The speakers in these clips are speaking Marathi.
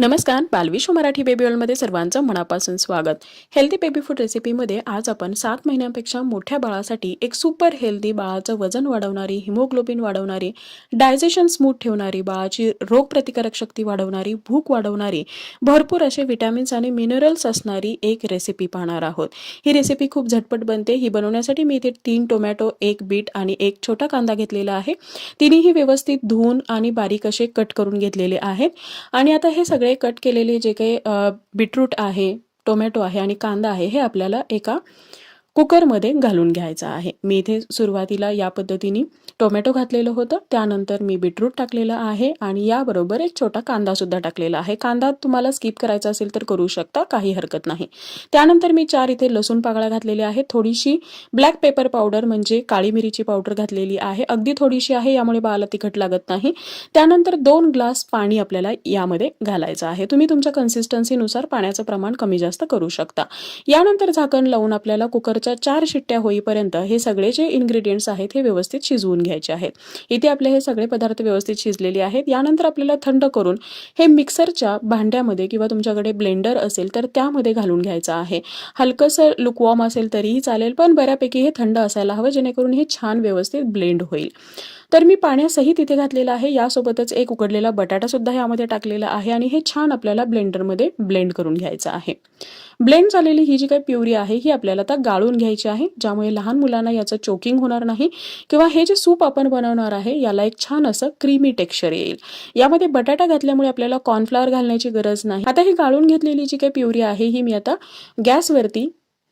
नमस्कार बालविश्व हो मराठी बेबी वर्ल्डमध्ये सर्वांचं मनापासून स्वागत. हेल्दी बेबी फूड रेसिपीमध्ये आज आपण सात महिन्यांपेक्षा मोठ्या बाळासाठी एक सुपर हेल्दी बाळाचं वजन वाढवणारी हिमोग्लोबिन वाढवणारी डायजेशन स्मूथ ठेवणारी बाळाची रोगप्रतिकारक शक्ती वाढवणारी भूक वाढवणारी भरपूर असे विटॅमिन्स आणि मिनरल्स असणारी एक रेसिपी पाहणार आहोत. ही रेसिपी खूप झटपट बनते. ही बनवण्यासाठी मी इथे तीन टोमॅटो एक बीट आणि एक छोटा कांदा घेतलेला आहे. तिन्ही व्यवस्थित धुवून आणि बारीक असे कट करून घेतलेले आहेत. आणि आता हे सगळे कट केलेले जे काही बीटरूट आहे टोमॅटो आहे आणि कांदा आहे हे आपल्याला एका कुकरमध्ये घालून घ्यायचं आहे. मी इथे सुरुवातीला या पद्धतीने टोमॅटो घातलेलं होतं. त्यानंतर मी बीटरूट टाकलेलं आहे आणि याबरोबर एक छोटा कांदासुद्धा टाकलेला आहे. कांदा तुम्हाला स्किप करायचा असेल तर करू शकता काही हरकत नाही. त्यानंतर मी चार इथे लसूण पाकळ्या घातलेल्या आहेत. थोडीशी ब्लॅक पेपर पावडर म्हणजे काळी मिरीची पावडर घातलेली आहे. अगदी थोडीशी आहे यामुळे बाळाला तिखट लागत नाही. त्यानंतर दोन ग्लास पाणी आपल्याला यामध्ये घालायचं आहे. तुम्ही तुमच्या कन्सिस्टन्सीनुसार पाण्याचं प्रमाण कमी जास्त करू शकता. यानंतर झाकण लावून आपल्याला कुकरच्या चार शिट्ट्या होईपर्यंत हे सगळे जे इन्ग्रेडियंट्स आहेत हे व्यवस्थित शिजवून घ्यायचे आहेत. इथे आपले हे सगळे पदार्थ व्यवस्थित शिजलेले आहेत. यानंतर आपल्याला थंड करून हे मिक्सरच्या भांड्यामध्ये किंवा तुमच्याकडे ब्लेंडर असेल तर त्यामध्ये घालून घ्यायचं आहे. हलकंसं लुकवॉर्म असेल तरीही चालेल पण बऱ्यापैकी हे थंड असायला हवं जेणेकरून हे छान व्यवस्थित ब्लेंड होईल. तर मी पाण्यासही तिथे घातलेलं आहे. यासोबतच एक उकडलेला बटाटा सुद्धा यामध्ये टाकलेला आहे आणि हे छान आपल्याला ब्लेंडरमध्ये ब्लेंड करून घ्यायचं आहे. ब्लेंड झालेली ही जी काही प्युरी आहे ही आपल्याला आता गाळून घ्यायची आहे ज्यामुळे लहान मुलांना याचं चोकिंग होणार नाही किंवा हे जे सूप आपण बनवणार आहे याला एक छान असं क्रीमी टेक्स्चर येईल. यामध्ये बटाटा घातल्यामुळे आपल्याला कॉर्नफ्लॉवर घालण्याची गरज नाही. आता ही गाळून घेतलेली जी काही प्युरी आहे ही मी आता गॅसवरती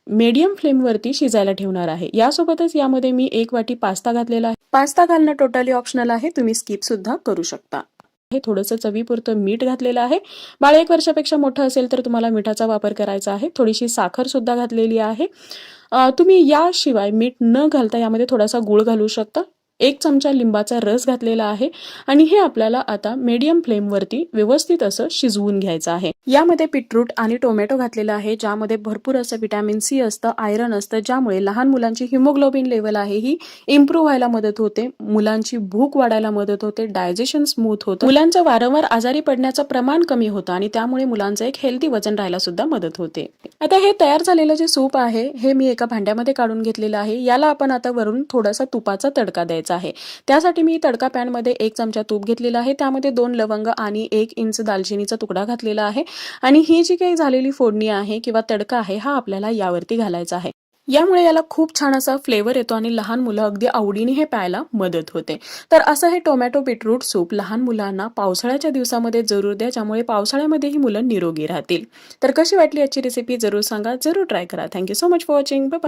मीडियम फ्लेमवरती शिजायला ठेवणार आहे. यासोबतच यामध्ये मी एक वाटी पास्ता घातलेला आहे. पास्ता घालणं टोटली ऑप्शनल आहे. तुम्ही स्किप सुद्धा करू शकता. हे थोडंसं चवीपुरतं मीठ घातलेलं आहे. बाळ एक वर्षापेक्षा मोठं असेल तर तुम्हाला मिठाचा वापर करायचा आहे. थोडीशी साखर सुद्धा घातलेली आहे. तुम्ही याशिवाय मीठ न घालता यामध्ये थोडासा गुळ घालू शकता. एक चमचा लिंबाचा रस घातलेला आहे आणि हे आपल्याला आता मीडियम फ्लेमवरती व्यवस्थित असं शिजवून घ्यायचं आहे. यामध्ये बीटरूट आणि टोमॅटो घातलेला आहे ज्यामध्ये भरपूर असं विटॅमिन सी असतं आयरन असतं ज्यामुळे लहान मुलांची हिमोग्लोबिन लेवल आहे ही इम्प्रूव्ह व्हायला मदत होते मुलांची भूक वाढायला मदत होते डायजेशन स्मूथ होतं. मुलांचं वारंवार आजारी पडण्याचं प्रमाण कमी होतं आणि त्यामुळे मुलांचं एक हेल्दी वजन राहायला सुद्धा मदत होते. आता हे तयार झालेलं जे सूप आहे हे मी एका भांड्यामध्ये काढून घेतलेलं आहे. याला आपण आता वरून थोडासा तुपाचा तडका द्यायचा आहे. त्यासाठी मी तडका पॅनमध्ये एक चमचा तूप घेतलेला आहे. त्यामध्ये दोन लवंग आणि एक इंच दालचिनीचा तुकडा घातलेला आहे. आणि ही जी काही झालेली फोडणी आहे किंवा तडका आहे हा आपल्याला यावरती घालायचा आहे. यामुळे याला खूप छान असा फ्लेवर येतो आणि लहान मुलं अगदी आवडीने हे प्यायला मदत होते. तर असं हे टोमॅटो बीटरूट सूप लहान मुलांना पावसाळ्याच्या दिवसामध्ये जरूर द्या ज्यामुळे पावसाळ्यामध्ये ही मुलं निरोगी राहतील. तर कशी वाटली याची रेसिपी जरूर सांगा. जरूर ट्राय करा. Thank you so much for watching bye